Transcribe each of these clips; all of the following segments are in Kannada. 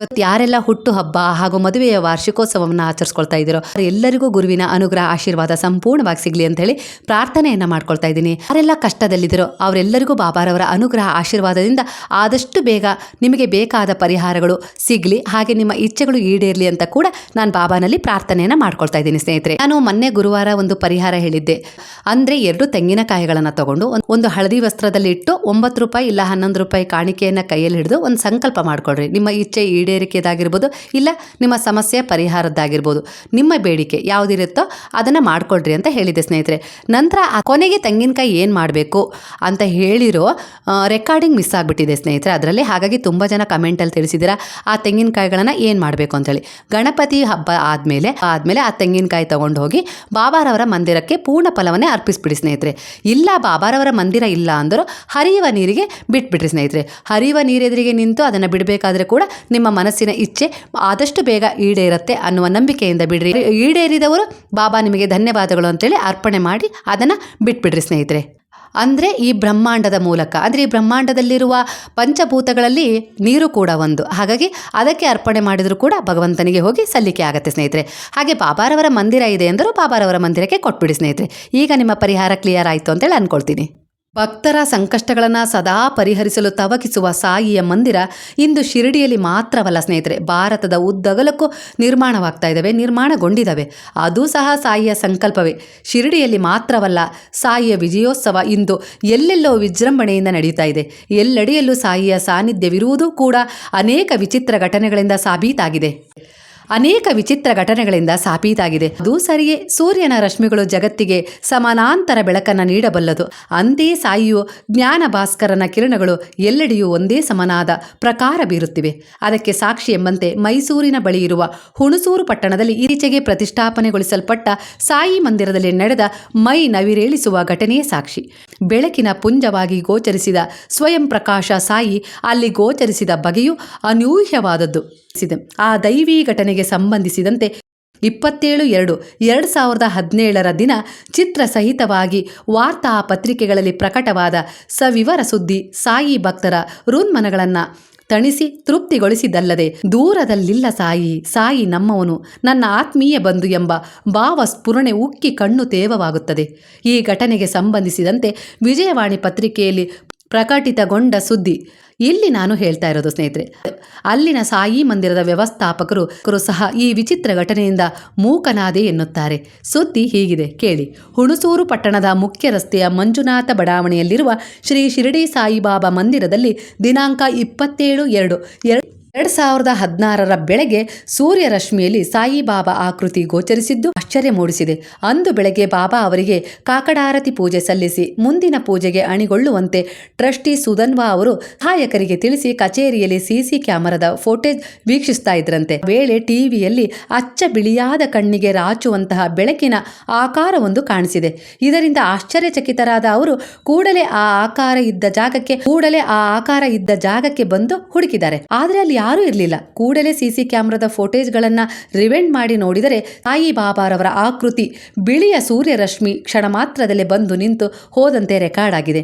ಇವತ್ತು ಯಾರೆಲ್ಲ ಹುಟ್ಟು ಹಬ್ಬ ಹಾಗೂ ಮದುವೆಯ ವಾರ್ಷಿಕೋತ್ಸವವನ್ನು ಆಚರಿಸ್ಕೊಳ್ತಾ ಇದ್ದೀರೋ ಎಲ್ಲರಿಗೂ ಗುರುವಿನ ಅನುಗ್ರಹ, ಆಶೀರ್ವಾದ ಸಂಪೂರ್ಣವಾಗಿ ಸಿಗಲಿ ಅಂತ ಹೇಳಿ ಪ್ರಾರ್ಥನೆಯನ್ನು ಮಾಡ್ಕೊಳ್ತಾ ಇದ್ದೀನಿ. ಯಾರೆಲ್ಲ ಕಷ್ಟದಲ್ಲಿದ್ದರೋ ಅವರೆಲ್ಲರಿಗೂ ಬಾಬಾರವರ ಅನುಗ್ರಹ, ಆಶೀರ್ವಾದದಿಂದ ಆದಷ್ಟು ಬೇಗ ನಿಮಗೆ ಬೇಕಾದ ಪರಿಹಾರಗಳು ಸಿಗಲಿ. ಹಾಗೆ ನಿಮ್ಮ ಇಚ್ಛೆಗಳು ಈಡೇರಲಿ ಅಂತ ಕೂಡ ನಾನು ಬಾಬಾನಲ್ಲಿ ಪ್ರಾರ್ಥನೆಯನ್ನು ಮಾಡ್ಕೊಳ್ತಾ ಇದ್ದೀನಿ ಸ್ನೇಹಿತರೆ. ನಾನು ಮೊನ್ನೆ ಗುರುವಾರ ಒಂದು ಪರಿಹಾರ ಹೇಳಿದ್ದೆ. ಅಂದರೆ ಎರಡು ತೆಂಗಿನಕಾಯಿಗಳನ್ನು ತಗೊಂಡು ಒಂದ್- ಹಳದಿ ವಸ್ತ್ರದಲ್ಲಿ ಇಟ್ಟು ಒಂಬತ್ತು ರೂಪಾಯಿ ಇಲ್ಲ ಹನ್ನೊಂದು ರೂಪಾಯಿ ಕಾಣಿಕೆಯನ್ನು ಕೈಯಲ್ಲಿ ಹಿಡಿದು ಒಂದು ಸಂಕಲ್ಪ ಮಾಡ್ಕೊಳ್ರಿ. ನಿಮ್ಮ ಇಚ್ಛೆ ಈಡೇರಿಕೆದಾಗಿರ್ಬೋದು, ಇಲ್ಲ ನಿಮ್ಮ ಸಮಸ್ಯೆ ಪರಿಹಾರದ್ದಾಗಿರ್ಬೋದು, ನಿಮ್ಮ ಬೇಡಿಕೆ ಯಾವುದಿರುತ್ತೋ ಅದನ್ನು ಮಾಡ್ಕೊಳ್ರಿ ಅಂತ ಹೇಳಿದೆ ಸ್ನೇಹಿತರೆ. ನಂತರ ಆ ಕೊನೆಗೆ ತೆಂಗಿನಕಾಯಿ ಏನು ಮಾಡಬೇಕು ಅಂತ ಹೇಳಿರೋ ರೆಕಾರ್ಡಿಂಗ್ ಮಿಸ್ ಆಗಿಬಿಟ್ಟಿದೆ ಸ್ನೇಹಿತರೆ. ಅದರಲ್ಲಿ ಹಾಗಾಗಿ ತುಂಬ ಜನ ಕಮೆಂಟಲ್ಲಿ ತಿಳಿಸಿದ್ದೀರಾ, ಆ ತೆಂಗಿನಕಾಯಿಗಳನ್ನು ಏನು ಮಾಡಬೇಕು ಅಂತೇಳಿ ಗಣಪತಿ ಹಬ್ಬ ಆದಮೇಲೆ ಆದಮೇಲೆ ಆ ತೆಂಗಿನಕಾಯಿ ತೊಗೊಂಡು ಹೋಗಿ ಬಾಬಾರವರ ಮಂದಿರಕ್ಕೆ ಪೂರ್ಣ ಫಲವನ್ನೇ ಅರ್ಪಿಸ್ಬಿಡಿ ಸ್ನೇಹಿತರೆ. ಇಲ್ಲ ಬಾಬಾರವರ ಮಂದಿರ ಇಲ್ಲ ಅಂದರೂ ಹರಿಯುವ ನೀರಿಗೆ ಬಿಟ್ಬಿಡ್ರಿ ಸ್ನೇಹಿತರೆ. ಹರಿಯುವ ನೀರೆದುರಿಗೆ ನಿಂತು ಅದನ್ನು ಬಿಡಬೇಕಾದ್ರೆ ಕೂಡ ನಿಮ್ಮ ಮನಸ್ಸಿನ ಇಚ್ಛೆ ಆದಷ್ಟು ಬೇಗ ಈಡೇರುತ್ತೆ ಅನ್ನುವ ನಂಬಿಕೆಯಿಂದ ಬಿಡ್ರಿ. ಈಡೇರಿದವರು, ಬಾಬಾ, ನಿಮಗೆ ಧನ್ಯವಾದಗಳು ಅಂತೇಳಿ ಅರ್ಪಣೆ ಮಾಡಿ ಅದನ್ನು ಬಿಟ್ಬಿಡ್ರಿ ಸ್ನೇಹಿತರೆ. ಅಂದರೆ ಈ ಬ್ರಹ್ಮಾಂಡದ ಮೂಲಕ, ಅಂದರೆ ಈ ಬ್ರಹ್ಮಾಂಡದಲ್ಲಿರುವ ಪಂಚಭೂತಗಳಲ್ಲಿ ನೀರು ಕೂಡ ಒಂದು. ಹಾಗಾಗಿ ಅದಕ್ಕೆ ಅರ್ಪಣೆ ಮಾಡಿದರೂ ಕೂಡ ಭಗವಂತನಿಗೆ ಹೋಗಿ ಸಲ್ಲಿಕೆ ಆಗುತ್ತೆ ಸ್ನೇಹಿತರೆ. ಹಾಗೆ ಬಾಬಾರವರ ಮಂದಿರ ಇದೆ ಎಂದರೂ ಬಾಬಾರವರ ಮಂದಿರಕ್ಕೆ ಕೊಟ್ಬಿಡಿ ಸ್ನೇಹಿತರೆ. ಈಗ ನಿಮ್ಮ ಪರಿಹಾರ ಕ್ಲಿಯರ್ ಆಯಿತು ಅಂತೇಳಿ ಅಂದ್ಕೊಳ್ತೀನಿ ಭಕ್ತರ ಸಂಕಷ್ಟಗಳನ್ನು ಸದಾ ಪರಿಹರಿಸಲು ತವಕಿಸುವ ಸಾಯಿಯ ಮಂದಿರ ಇಂದು ಶಿರಡಿಯಲ್ಲಿ ಮಾತ್ರವಲ್ಲ ಸ್ನೇಹಿತರೆ, ಭಾರತದ ಉದ್ದಗಲಕ್ಕೂ ನಿರ್ಮಾಣವಾಗ್ತಾ ಇದ್ದಾವೆ ನಿರ್ಮಾಣಗೊಂಡಿದ್ದಾವೆ ಅದು ಸಹ ಸಾಯಿಯ ಸಂಕಲ್ಪವೇ. ಶಿರಡಿಯಲ್ಲಿ ಮಾತ್ರವಲ್ಲ, ಸಾಯಿಯ ವಿಜಯೋತ್ಸವ ಇಂದು ಎಲ್ಲೆಲ್ಲೋ ವಿಜೃಂಭಣೆಯಿಂದ ನಡೆಯುತ್ತಾ ಇದೆ. ಎಲ್ಲೆಡೆಯಲ್ಲೂ ಸಾಯಿಯ ಸಾನ್ನಿಧ್ಯವಿರುವುದೂ ಕೂಡ ಅನೇಕ ವಿಚಿತ್ರ ಘಟನೆಗಳಿಂದ ಸಾಬೀತಾಗಿದೆ. ಅನೇಕ ವಿಚಿತ್ರ ಘಟನೆಗಳಿಂದ ಸಾಬೀತಾಗಿದೆ. ಅದು ಸರಿಯೇ, ಸೂರ್ಯನ ರಶ್ಮಿಗಳು ಜಗತ್ತಿಗೆ ಸಮಾನಾಂತರ ಬೆಳಕನ್ನು ನೀಡಬಲ್ಲದು. ಅಂತೆಯೇ ಸಾಯಿಯು ಜ್ಞಾನ ಭಾಸ್ಕರನ ಕಿರಣಗಳು ಎಲ್ಲೆಡೆಯೂ ಒಂದೇ ಸಮನಾದ ಪ್ರಕಾರ ಬೀರುತ್ತಿವೆ. ಅದಕ್ಕೆ ಸಾಕ್ಷಿ ಎಂಬಂತೆ ಮೈಸೂರಿನ ಬಳಿ ಇರುವ ಹುಣಸೂರು ಪಟ್ಟಣದಲ್ಲಿ ಈಚೆಗೆ ಪ್ರತಿಷ್ಠಾಪನೆಗೊಳಿಸಲ್ಪಟ್ಟ ಸಾಯಿ ಮಂದಿರದಲ್ಲಿ ನಡೆದ ಮೈ ನವಿರೇಳಿಸುವ ಘಟನೆಯೇ ಸಾಕ್ಷಿ. ಬೆಳಕಿನ ಪುಂಜವಾಗಿ ಗೋಚರಿಸಿದ ಸ್ವಯಂ ಪ್ರಕಾಶ ಸಾಯಿ ಅಲ್ಲಿ ಗೋಚರಿಸಿದ ಬಗೆಯು ಅನೂಹ್ಯವಾದದ್ದು. ಆ ದೈವಿ ಘಟನೆಗೆ ಸಂಬಂಧಿಸಿದಂತೆ ಇಪ್ಪತ್ತೇಳು ಎರಡು ಎರಡು ಸಾವಿರದ ಹದಿನೇಳರ ದಿನ ಚಿತ್ರ ಸಹಿತವಾಗಿ ವಾರ್ತಾ ಪತ್ರಿಕೆಗಳಲ್ಲಿ ಪ್ರಕಟವಾದ ಸವಿವರ ಸುದ್ದಿ ಸಾಯಿ ಭಕ್ತರ ಋನ್ಮನಗಳನ್ನು ತಣಿಸಿ ತೃಪ್ತಿಗೊಳಿಸಿದಲ್ಲದೆ ದೂರದಲ್ಲಿಲ್ಲ ಸಾಯಿ ಸಾಯಿ ನಮ್ಮವನು, ನನ್ನ ಆತ್ಮೀಯ ಬಂಧು ಎಂಬ ಭಾವ ಸ್ಫುರಣೆ ಉಕ್ಕಿ ಕಣ್ಣು ತೇವವಾಗುತ್ತದೆ. ಈ ಘಟನೆಗೆ ಸಂಬಂಧಿಸಿದಂತೆ ವಿಜಯವಾಣಿ ಪತ್ರಿಕೆಯಲ್ಲಿ ಪ್ರಕಟಿತಗೊಂಡ ಸುದ್ದಿ. ಇಲ್ಲಿ ನಾನು ಹೇಳ್ತಾ ಇರೋದು ಸ್ನೇಹಿತರೆ, ಅಲ್ಲಿನ ಸಾಯಿ ಮಂದಿರದ ವ್ಯವಸ್ಥಾಪಕರು ಸಹ ಈ ವಿಚಿತ್ರ ಘಟನೆಯಿಂದ ಮೂಕನಾದೆ ಎನ್ನುತ್ತಾರೆ. ಸುದ್ದಿ ಹೀಗಿದೆ, ಕೇಳಿ. ಹುಣಸೂರು ಪಟ್ಟಣದ ಮುಖ್ಯ ರಸ್ತೆಯ ಮಂಜುನಾಥ ಬಡಾವಣೆಯಲ್ಲಿರುವ ಶ್ರೀ ಶಿರಡಿ ಸಾಯಿಬಾಬಾ ಮಂದಿರದಲ್ಲಿ ದಿನಾಂಕ ಇಪ್ಪತ್ತೇಳು ಎರಡು ಎರಡು ಎರಡು ಸಾವಿರದ ಹದಿನಾರರ ಬೆಳಗ್ಗೆ ಸೂರ್ಯರಶ್ಮಿಯಲ್ಲಿ ಸಾಯಿಬಾಬಾ ಆಕೃತಿ ಗೋಚರಿಸಿದ್ದು ಆಶ್ಚರ್ಯ ಮೂಡಿಸಿದೆ. ಅಂದು ಬೆಳಗ್ಗೆ ಬಾಬಾ ಅವರಿಗೆ ಕಾಕಡಾರತಿ ಪೂಜೆ ಸಲ್ಲಿಸಿ ಮುಂದಿನ ಪೂಜೆಗೆ ಅಣಿಗೊಳ್ಳುವಂತೆ ಟ್ರಸ್ಟಿ ಸುಧನ್ವಾ ಅವರು ಸಹಾಯಕರಿಗೆ ತಿಳಿಸಿ ಕಚೇರಿಯಲ್ಲಿ ಸಿಸಿ ಕ್ಯಾಮರಾದ ಫೋಟೇಜ್ ವೀಕ್ಷಿಸ್ತಾ ಇದ್ರಂತೆ. ವೇಳೆ ಟಿವಿಯಲ್ಲಿ ಅಚ್ಚ ಬಿಳಿಯಾದ ಕಣ್ಣಿಗೆ ರಾಚುವಂತಹ ಬೆಳಕಿನ ಆಕಾರವೊಂದು ಕಾಣಿಸಿದೆ. ಇದರಿಂದ ಆಶ್ಚರ್ಯಚಕಿತರಾದ ಅವರು ಕೂಡಲೇ ಆ ಆಕಾರ ಇದ್ದ ಜಾಗಕ್ಕೆ ಕೂಡಲೇ ಆ ಆಕಾರ ಇದ್ದ ಜಾಗಕ್ಕೆ ಬಂದು ಹುಡುಕಿದ್ದಾರೆ. ಆದರೆ ಅಲ್ಲಿ ಯಾರೂ ಇರಲಿಲ್ಲ. ಕೂಡಲೇ ಸಿಸಿ ಕ್ಯಾಮ್ರಾದ ಫೋಟೇಜ್ಗಳನ್ನು ರಿವೆಂಡ್ ಮಾಡಿ ನೋಡಿದರೆ ತಾಯಿ ಬಾಬಾರವರ ಆಕೃತಿ, ಬಿಳಿಯ ಸೂರ್ಯರಶ್ಮಿ ಕ್ಷಣ ಮಾತ್ರದಲ್ಲೇ ಬಂದು ನಿಂತು ಹೋದಂತೆ ರೆಕಾರ್ಡ್ ಆಗಿದೆ.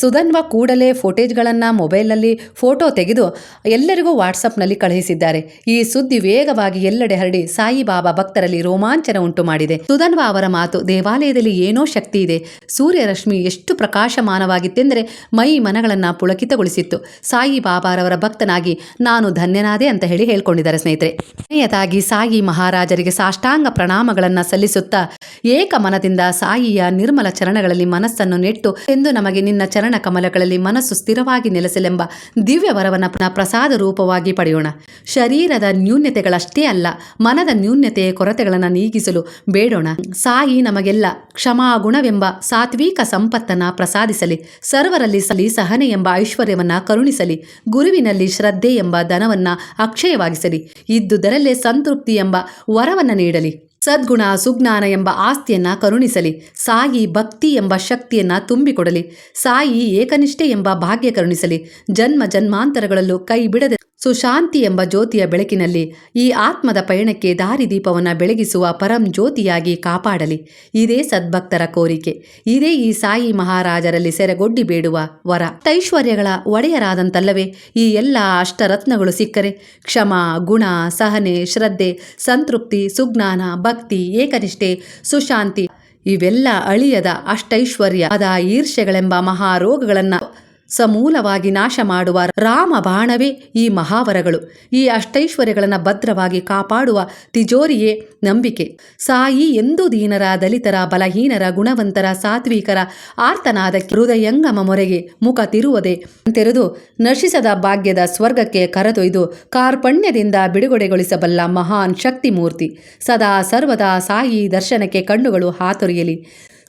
ಸುಧನ್ವ ಕೂಡಲೇ ಫೋಟೇಜ್ಗಳನ್ನು ಮೊಬೈಲ್ನಲ್ಲಿ ಫೋಟೋ ತೆಗೆದು ಎಲ್ಲರಿಗೂ ವಾಟ್ಸಪ್ನಲ್ಲಿ ಕಳುಹಿಸಿದ್ದಾರೆ. ಈ ಸುದ್ದಿ ವೇಗವಾಗಿ ಎಲ್ಲೆಡೆ ಹರಡಿ ಸಾಯಿಬಾಬಾ ಭಕ್ತರಲ್ಲಿ ರೋಮಾಂಚನ ಉಂಟು ಮಾಡಿದೆ. ಸುಧನ್ವ ಅವರ ಮಾತು ದೇವಾಲಯದಲ್ಲಿ ಏನೋ ಶಕ್ತಿ ಇದೆ. ಸೂರ್ಯರಶ್ಮಿ ಎಷ್ಟು ಪ್ರಕಾಶಮಾನವಾಗಿತ್ತೆಂದರೆ ಮೈ ಮನಗಳನ್ನು ಪುಳಕಿತಗೊಳಿಸಿತ್ತು. ಸಾಯಿಬಾಬಾರವರ ಭಕ್ತನಾಗಿ ನಾನು ಧನ್ಯನಾದೆ ಅಂತ ಹೇಳಿ ಹೇಳ್ಕೊಂಡಿದ್ದಾರೆ ಸ್ನೇಹಿತರೆ. ಕೊನೆಯದಾಗಿ ಸಾಯಿ ಮಹಾರಾಜರಿಗೆ ಸಾಷ್ಟಾಂಗ ಪ್ರಣಾಮಗಳನ್ನು ಸಲ್ಲಿಸುತ್ತಾ ಏಕಮನದಿಂದ ಸಾಯಿಯ ನಿರ್ಮಲ ಚರಣಗಳಲ್ಲಿ ಮನಸ್ಸನ್ನು ನೆಟ್ಟು ಎಂದು ನಮಗೆ ನಿನ್ನ ಚರಣ ಕಮಲಗಳಲ್ಲಿ ಮನಸ್ಸು ಸ್ಥಿರವಾಗಿ ನೆಲೆಸಲೆಂಬ ದಿವ್ಯ ವರವನ್ನ ಪ- ಪ್ರಸಾದ ರೂಪವಾಗಿ ಪಡೆಯೋಣ. ಶರೀರದ ನ್ಯೂನ್ಯತೆಗಳಷ್ಟೇ ಅಲ್ಲ, ಮನದ ನ್ಯೂನ್ಯತೆಯ ಕೊರತೆಗಳನ್ನು ನೀಗಿಸಲು ಬೇಡೋಣ. ಸಾಯಿ ನಮಗೆಲ್ಲ ಕ್ಷಮಾ ಗುಣವೆಂಬ ಸಾತ್ವಿಕ ಸಂಪತ್ತನ್ನ ಪ್ರಸಾದಿಸಲಿ, ಸರ್ವರಲ್ಲಿ ಸಲಿ ಸಹನೆ ಎಂಬ ಐಶ್ವರ್ಯವನ್ನ ಕರುಣಿಸಲಿ, ಗುರುವಿನಲ್ಲಿ ಶ್ರದ್ಧೆ ಎಂಬ ಧನವನ್ನ ಅಕ್ಷಯವಾಗಿಸಲಿ, ಇದ್ದುದರಲ್ಲೇ ಸಂತೃಪ್ತಿ ಎಂಬ ವರವನ್ನ ನೀಡಲಿ. ಸದ್ಗುಣ, ಸುಜ್ಞಾನ ಎಂಬ ಆಸ್ತಿಯನ್ನ ಕರುಣಿಸಲಿ. ಸಾಯಿ, ಭಕ್ತಿ ಎಂಬ ಶಕ್ತಿಯನ್ನ ತುಂಬಿಕೊಡಲಿ. ಸಾಯಿ ಏಕನಿಷ್ಠೆ ಎಂಬ ಭಾಗ್ಯ ಕರುಣಿಸಲಿ. ಜನ್ಮ ಜನ್ಮಾಂತರಗಳಲ್ಲೂ ಕೈ ಬಿಡದೆ ಸುಶಾಂತಿ ಎಂಬ ಜ್ಯೋತಿಯ ಬೆಳಕಿನಲ್ಲಿ ಈ ಆತ್ಮದ ಪಯಣಕ್ಕೆ ದಾರಿದೀಪವನ್ನು ಬೆಳಗಿಸುವ ಪರಂ ಜ್ಯೋತಿಯಾಗಿ ಕಾಪಾಡಲಿ. ಇದೇ ಸದ್ಭಕ್ತರ ಕೋರಿಕೆ. ಇದೇ ಈ ಸಾಯಿ ಮಹಾರಾಜರಲ್ಲಿ ಸೆರೆಗೊಡ್ಡಿ ಬೇಡುವ ವರ. ಐಶ್ವರ್ಯಗಳ ಒಡೆಯರಾದಂತಲ್ಲವೇ ಈ ಎಲ್ಲ ಅಷ್ಟರತ್ನಗಳು ಸಿಕ್ಕರೆ. ಕ್ಷಮ, ಗುಣ, ಸಹನೆ, ಶ್ರದ್ಧೆ, ಸಂತೃಪ್ತಿ, ಸುಜ್ಞಾನ, ಭಕ್ತಿ, ಏಕನಿಷ್ಠೆ, ಸುಶಾಂತಿ ಇವೆಲ್ಲ ಅಳಿಯದ ಅಷ್ಟೈಶ್ವರ್ಯ. ಅದ ಈರ್ಷ್ಯಗಳೆಂಬ ಮಹಾರೋಗಗಳನ್ನು ಸಮೂಲವಾಗಿ ನಾಶ ಮಾಡುವ ರಾಮ ಬಾಣವೇ ಈ ಮಹಾವರಗಳು. ಈ ಅಷ್ಟೈಶ್ವರ್ಯಗಳನ್ನು ಭದ್ರವಾಗಿ ಕಾಪಾಡುವ ತಿಜೋರಿಯೇ ನಂಬಿಕೆ. ಸಾಯಿ ಎಂದು ದೀನರ, ದಲಿತರ, ಬಲಹೀನರ, ಗುಣವಂತರ, ಸಾತ್ವಿಕರ ಆರ್ತನಾದ ಹೃದಯಂಗಮ ಮೊರೆಗೆ ಮುಖ ತಿರುವದೆ ತೆರೆದು ನಶಿಸದ ಭಾಗ್ಯದ ಸ್ವರ್ಗಕ್ಕೆ ಕರೆದೊಯ್ದು ಕಾರ್ಪಣ್ಯದಿಂದ ಬಿಡುಗಡೆಗೊಳಿಸಬಲ್ಲ ಮಹಾನ್ ಶಕ್ತಿ ಮೂರ್ತಿ ಸದಾ ಸರ್ವದಾ ಸಾಯಿ ದರ್ಶನಕ್ಕೆ ಕಣ್ಣುಗಳು ಹಾತೊರೆಯಲಿ.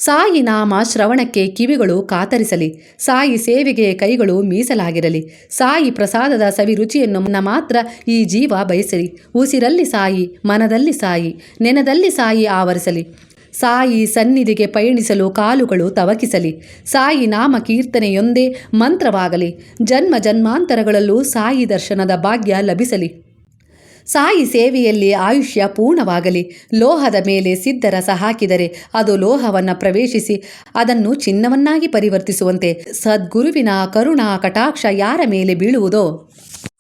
ಸಾಯಿ ನಾಮ ಶ್ರವಣಕ್ಕೆ ಕಿವಿಗಳು ಕಾತರಿಸಲಿ. ಸಾಯಿ ಸೇವೆಗೆ ಕೈಗಳು ಮೀಸಲಾಗಿರಲಿ. ಸಾಯಿ ಪ್ರಸಾದದ ಸವಿ ರುಚಿಯನ್ನು ಮಾತ್ರ ಈ ಜೀವ ಬಯಸಲಿ. ಉಸಿರಲ್ಲಿ ಸಾಯಿ, ಮನದಲ್ಲಿ ಸಾಯಿ, ನೆನದಲ್ಲಿ ಸಾಯಿ ಆವರಿಸಲಿ. ಸಾಯಿ ಸನ್ನಿಧಿಗೆ ಪಯಣಿಸಲು ಕಾಲುಗಳು ತವಕಿಸಲಿ. ಸಾಯಿ ನಾಮ ಕೀರ್ತನೆಯೊಂದೇ ಮಂತ್ರವಾಗಲಿ. ಜನ್ಮ ಜನ್ಮಾಂತರಗಳಲ್ಲೂ ಸಾಯಿ ದರ್ಶನದ ಭಾಗ್ಯ ಲಭಿಸಲಿ. ಸಾಯಿ ಸೇವೆಯಲ್ಲಿ ಆಯುಷ್ಯ ಪೂರ್ಣವಾಗಲಿ. ಲೋಹದ ಮೇಲೆ ಸಿದ್ಧರಸ ಹಾಕಿದರೆ ಅದು ಲೋಹವನ್ನು ಪ್ರವೇಶಿಸಿ ಅದನ್ನು ಚಿನ್ನವನ್ನಾಗಿ ಪರಿವರ್ತಿಸುವಂತೆ ಸದ್ಗುರುವಿನ ಕರುಣಾ ಕಟಾಕ್ಷ ಯಾರ ಮೇಲೆ ಬೀಳುವುದೋ.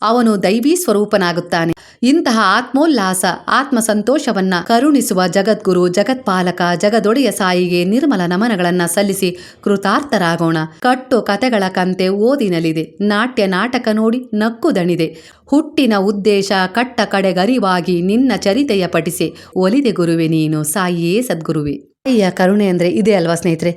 ಅವನು ದೈವೀ ಸ್ವರೂಪನಾಗುತ್ತಾನೆ. ಇಂತಹ ಆತ್ಮೋಲ್ಲಾಸ ಆತ್ಮ ಸಂತೋಷವನ್ನ ಕರುಣಿಸುವ ಜಗದ್ಗುರು, ಜಗತ್ಪಾಲಕ, ಜಗದೊಡೆಯ ಸಾಯಿಗೆ ನಿರ್ಮಲ ನಮನಗಳನ್ನ ಸಲ್ಲಿಸಿ ಕೃತಾರ್ಥರಾಗೋಣ. ಕಟ್ಟು ಕತೆಗಳ ಕಂತೆ ಓದಿನಲಿದೆ ನಾಟ್ಯ ನಾಟಕ ನೋಡಿ ನಕ್ಕು ದಣಿದೆ ಹುಟ್ಟಿನ ಉದ್ದೇಶ ಕಟ್ಟ ಕಡೆಗರಿವಾಗಿ ನಿನ್ನ ಚರಿತೆಯ ಪಠಿಸಿ. ಒಲಿದೆ ಗುರುವೆ ನೀನು, ಸಾಯಿಯೇ ಸದ್ಗುರುವೆ. ತಾಯಿಯ ಕರುಣೆ ಅಂದರೆ ಇದೆ ಅಲ್ವಾ ಸ್ನೇಹಿತರೆ?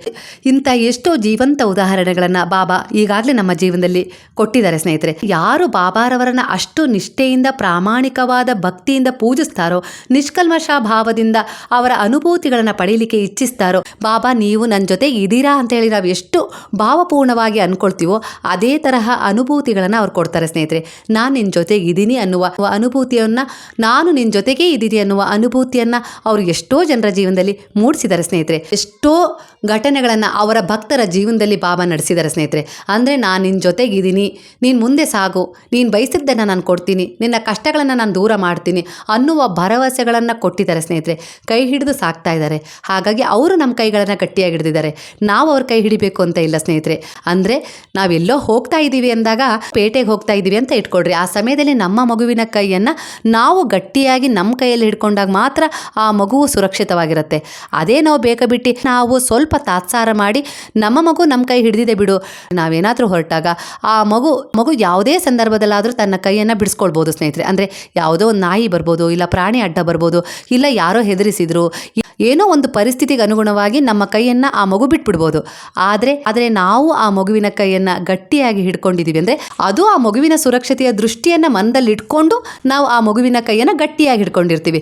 ಇಂಥ ಎಷ್ಟೋ ಜೀವಂತ ಉದಾಹರಣೆಗಳನ್ನು ಬಾಬಾ ಈಗಾಗಲೇ ನಮ್ಮ ಜೀವನದಲ್ಲಿ ಕೊಟ್ಟಿದ್ದಾರೆ ಸ್ನೇಹಿತರೆ. ಯಾರು ಬಾಬಾರವರನ್ನ ಅಷ್ಟು ನಿಷ್ಠೆಯಿಂದ, ಪ್ರಾಮಾಣಿಕವಾದ ಭಕ್ತಿಯಿಂದ ಪೂಜಿಸ್ತಾರೋ ನಿಷ್ಕಲ್ಮಶ ಭಾವದಿಂದ ಅವರ ಅನುಭೂತಿಗಳನ್ನು ಪಡೀಲಿಕ್ಕೆ ಇಚ್ಛಿಸ್ತಾರೋ, ಬಾಬಾ ನೀವು ನನ್ನ ಜೊತೆ ಇದ್ದೀರಾ ಅಂತ ಹೇಳಿ ನಾವು ಎಷ್ಟು ಭಾವಪೂರ್ಣವಾಗಿ ಅಂದ್ಕೊಳ್ತೀವೋ ಅದೇ ತರಹ ಅನುಭೂತಿಗಳನ್ನು ಅವ್ರು ಕೊಡ್ತಾರೆ ಸ್ನೇಹಿತರೆ. ನಾನು ನಿನ್ನ ಜೊತೆಗೆ ಇದ್ದೀನಿ ಅನ್ನುವ ಅನುಭೂತಿಯನ್ನು, ನಾನು ನಿನ್ನ ಜೊತೆಗೇ ಇದ್ದೀನಿ ಅನ್ನುವ ಅನುಭೂತಿಯನ್ನು ಅವರು ಎಷ್ಟೋ ಜನರ ಜೀವನದಲ್ಲಿ ಮೂಡಿಸಿದ್ದಾರೆ ಸ್ನೇಹಿತರೆ. ಎಷ್ಟೋ ಘಟನೆಗಳನ್ನು ಅವರ ಭಕ್ತರ ಜೀವನದಲ್ಲಿ ಬಾಬಾ ನಡೆಸಿದ್ದಾರೆ ಸ್ನೇಹಿತರೆ. ಅಂದರೆ ನಾನು ನಿನ್ನ ಜೊತೆಗಿದ್ದೀನಿ, ನೀನು ಮುಂದೆ ಸಾಗು, ನೀನು ಬಯಸಿದ್ದನ್ನು ನಾನು ಕೊಡ್ತೀನಿ, ನಿನ್ನ ಕಷ್ಟಗಳನ್ನು ನಾನು ದೂರ ಮಾಡ್ತೀನಿ ಅನ್ನುವ ಭರವಸೆಗಳನ್ನು ಕೊಟ್ಟಿದ್ದಾರೆ ಸ್ನೇಹಿತರೆ. ಕೈ ಹಿಡಿದು ಸಾಕ್ತಾ ಇದ್ದಾರೆ. ಹಾಗಾಗಿ ಅವರು ನಮ್ಮ ಕೈಗಳನ್ನು ಗಟ್ಟಿಯಾಗಿ ಹಿಡಿದಿದ್ದಾರೆ. ನಾವು ಅವ್ರ ಕೈ ಹಿಡಿಬೇಕು ಅಂತ ಇಲ್ಲ ಸ್ನೇಹಿತರೆ. ಅಂದರೆ ನಾವೆಲ್ಲೋ ಹೋಗ್ತಾ ಇದ್ದೀವಿ ಅಂದಾಗ ಪೇಟೆಗೆ ಹೋಗ್ತಾ ಇದ್ದೀವಿ ಅಂತ ಇಟ್ಕೊಳ್ರಿ. ಆ ಸಮಯದಲ್ಲಿ ನಮ್ಮ ಮಗುವಿನ ಕೈಯನ್ನು ನಾವು ಗಟ್ಟಿಯಾಗಿ ನಮ್ಮ ಕೈಯಲ್ಲಿ ಹಿಡ್ಕೊಂಡಾಗ ಮಾತ್ರ ಆ ಮಗುವು ಸುರಕ್ಷಿತವಾಗಿರುತ್ತೆ. ಅದೇ ನಾವು ಬೇಕಾಬಿಟ್ಟು ನಾವು ಸ್ವಲ್ಪ ತಾತ್ಸಾರ ಮಾಡಿ ನಮ್ಮ ಮಗು ನಮ್ಮ ಕೈ ಹಿಡಿದಿದೆ ಬಿಡು. ನಾವೇನಾದರೂ ಹೊರಟಾಗ ಆ ಮಗು ಮಗು ಯಾವುದೇ ಸಂದರ್ಭದಲ್ಲಾದರೂ ತನ್ನ ಕೈಯನ್ನು ಬಿಡಿಸ್ಕೊಳ್ಬೋದು ಸ್ನೇಹಿತರೆ. ಅಂದರೆ ಯಾವುದೋ ಒಂದು ನಾಯಿ ಬರ್ಬೋದು, ಇಲ್ಲ ಪ್ರಾಣಿ ಅಡ್ಡ ಬರ್ಬೋದು, ಇಲ್ಲ ಯಾರೋ ಹೆದರಿಸಿದ್ರು, ಏನೋ ಒಂದು ಪರಿಸ್ಥಿತಿಗೆ ಅನುಗುಣವಾಗಿ ನಮ್ಮ ಕೈಯನ್ನು ಆ ಮಗು ಬಿಟ್ಬಿಡ್ಬೋದು. ಆದರೆ ಆದರೆ ನಾವು ಆ ಮಗುವಿನ ಕೈಯನ್ನು ಗಟ್ಟಿಯಾಗಿ ಹಿಡ್ಕೊಂಡಿದ್ದೀವಿ ಅಂದರೆ ಅದು ಆ ಮಗುವಿನ ಸುರಕ್ಷತೆಯ ದೃಷ್ಟಿಯನ್ನು ಮನದಲ್ಲಿ ಇಟ್ಕೊಂಡು ನಾವು ಆ ಮಗುವಿನ ಕೈಯನ್ನು ಗಟ್ಟಿಯಾಗಿ ಹಿಡ್ಕೊಂಡಿರ್ತೀವಿ.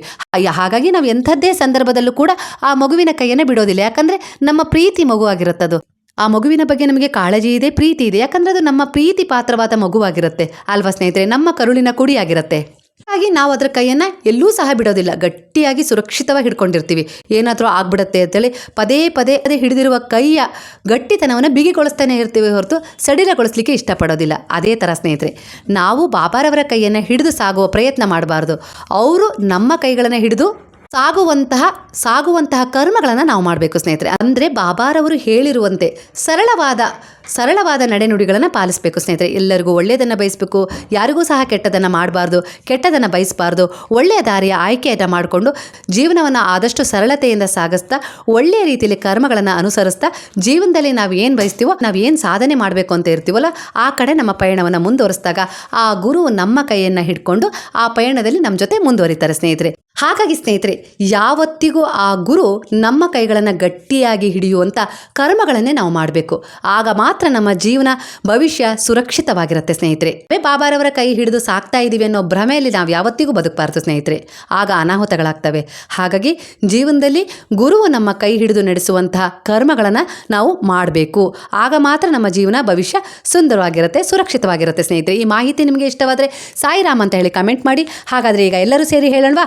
ಹಾಗಾಗಿ ನಾವು ಎಂಥದ್ದೇ ಸಂದರ್ಭದಲ್ಲೂ ಕೂಡ ಆ ಮಗುವಿನ ಕೈಯನ್ನು ಬಿಡೋದಿಲ್ಲ. ಯಾಕಂದರೆ ನಮ್ಮ ಪ್ರೀತಿ ಮಗು ಆಗಿರುತ್ತದು ಆ ಮಗುವಿನ ಬಗ್ಗೆ ನಮಗೆ ಕಾಳಜಿ ಇದೆ, ಪ್ರೀತಿ ಇದೆ. ಯಾಕಂದರೆ ಅದು ನಮ್ಮ ಪ್ರೀತಿ ಪಾತ್ರವಾದ ಮಗುವಾಗಿರುತ್ತೆ. ಅಲ್ವಾ ಸ್ನೇಹಿತರೆ? ನಮ್ಮ ಕರುಳಿನ ಕುಡಿಯಾಗಿರುತ್ತೆ. ಹಾಗಾಗಿ ನಾವು ಅದರ ಕೈಯನ್ನು ಎಲ್ಲೂ ಸಹ ಬಿಡೋದಿಲ್ಲ. ಗಟ್ಟಿಯಾಗಿ ಸುರಕ್ಷಿತವಾಗಿ ಹಿಡ್ಕೊಂಡಿರ್ತೀವಿ. ಏನಾದರೂ ಆಗ್ಬಿಡುತ್ತೆ ಅಂತೇಳಿ ಪದೇ ಪದೇ ಅದೇ ಹಿಡಿದಿರುವ ಕೈಯ ಗಟ್ಟಿತನವನ್ನು ಬಿಗಿಗೊಳಿಸ್ತಾನೆ ಇರ್ತೀವಿ ಹೊರತು ಸಡಿಲಗೊಳಿಸ್ಲಿಕ್ಕೆ ಇಷ್ಟಪಡೋದಿಲ್ಲ. ಅದೇ ಥರ ಸ್ನೇಹಿತರೆ, ನಾವು ಬಾಬಾರವರ ಕೈಯನ್ನು ಹಿಡಿದು ಸಾಗುವ ಪ್ರಯತ್ನ ಮಾಡಬಾರ್ದು. ಅವರು ನಮ್ಮ ಕೈಗಳನ್ನು ಹಿಡಿದು ಸಾಗುವಂತಹ ಸಾಗುವಂತಹ ಕರ್ಮಗಳನ್ನು ನಾವು ಮಾಡಬೇಕು ಸ್ನೇಹಿತರೆ. ಅಂದರೆ ಬಾಬಾರವರು ಹೇಳಿರುವಂತೆ ಸರಳವಾದ ಸರಳವಾದ ನಡೆನುಡಿಗಳನ್ನು ಪಾಲಿಸಬೇಕು ಸ್ನೇಹಿತರೆ. ಎಲ್ಲರಿಗೂ ಒಳ್ಳೆಯದನ್ನು ಬಯಸಬೇಕು, ಯಾರಿಗೂ ಸಹ ಕೆಟ್ಟದನ್ನು ಮಾಡಬಾರ್ದು, ಕೆಟ್ಟದನ್ನು ಬಯಸಬಾರ್ದು, ಒಳ್ಳೆಯ ದಾರಿಯ ಆಯ್ಕೆಯನ್ನು ಮಾಡಿಕೊಂಡು ಜೀವನವನ್ನು ಆದಷ್ಟು ಸರಳತೆಯಿಂದ ಸಾಗಿಸ್ತಾ, ಒಳ್ಳೆಯ ರೀತಿಯಲ್ಲಿ ಕರ್ಮಗಳನ್ನು ಅನುಸರಿಸ್ತಾ, ಜೀವನದಲ್ಲಿ ನಾವು ಏನು ಬಯಸ್ತೀವೋ, ನಾವು ಏನು ಸಾಧನೆ ಮಾಡಬೇಕು ಅಂತ ಇರ್ತೀವಲ್ಲ, ಆ ಕಡೆ ನಮ್ಮ ಪಯಣವನ್ನು ಮುಂದುವರಿಸಿದಾಗ ಆ ಗುರು ನಮ್ಮ ಕೈಯನ್ನು ಹಿಡ್ಕೊಂಡು ಆ ಪಯಣದಲ್ಲಿ ನಮ್ಮ ಜೊತೆ ಮುಂದುವರಿತಾರೆ ಸ್ನೇಹಿತರೆ. ಹಾಗಾಗಿ ಸ್ನೇಹಿತರೆ, ಯಾವತ್ತಿಗೂ ಆ ಗುರು ನಮ್ಮ ಕೈಗಳನ್ನು ಗಟ್ಟಿಯಾಗಿ ಹಿಡಿಯುವಂಥ ಕರ್ಮಗಳನ್ನೇ ನಾವು ಮಾಡಬೇಕು. ಆಗ ಮಾತ್ರ ನಮ್ಮ ಜೀವನ, ಭವಿಷ್ಯ ಸುರಕ್ಷಿತವಾಗಿರುತ್ತೆ ಸ್ನೇಹಿತರೆ. ಬಾಬಾರವರ ಕೈ ಹಿಡಿದು ಸಾಕ್ತಾ ಇದ್ದೀವಿ ಅನ್ನೋ ಭ್ರಮೆಯಲ್ಲಿ ನಾವು ಯಾವತ್ತಿಗೂ ಬದುಕಬಾರ್ದು ಸ್ನೇಹಿತರೆ. ಆಗ ಅನಾಹುತಗಳಾಗ್ತವೆ. ಹಾಗಾಗಿ ಜೀವನದಲ್ಲಿ ಗುರುವು ನಮ್ಮ ಕೈ ಹಿಡಿದು ನಡೆಸುವಂತಹ ಕರ್ಮಗಳನ್ನು ನಾವು ಮಾಡಬೇಕು. ಆಗ ಮಾತ್ರ ನಮ್ಮ ಜೀವನ, ಭವಿಷ್ಯ ಸುಂದರವಾಗಿರುತ್ತೆ, ಸುರಕ್ಷಿತವಾಗಿರುತ್ತೆ ಸ್ನೇಹಿತರೆ. ಈ ಮಾಹಿತಿ ನಿಮಗೆ ಇಷ್ಟವಾದರೆ ಸಾಯಿರಾಮ್ ಅಂತ ಹೇಳಿ ಕಮೆಂಟ್ ಮಾಡಿ. ಹಾಗಾದರೆ ಈಗ ಎಲ್ಲರೂ ಸೇರಿ ಹೇಳೋಣವಾ?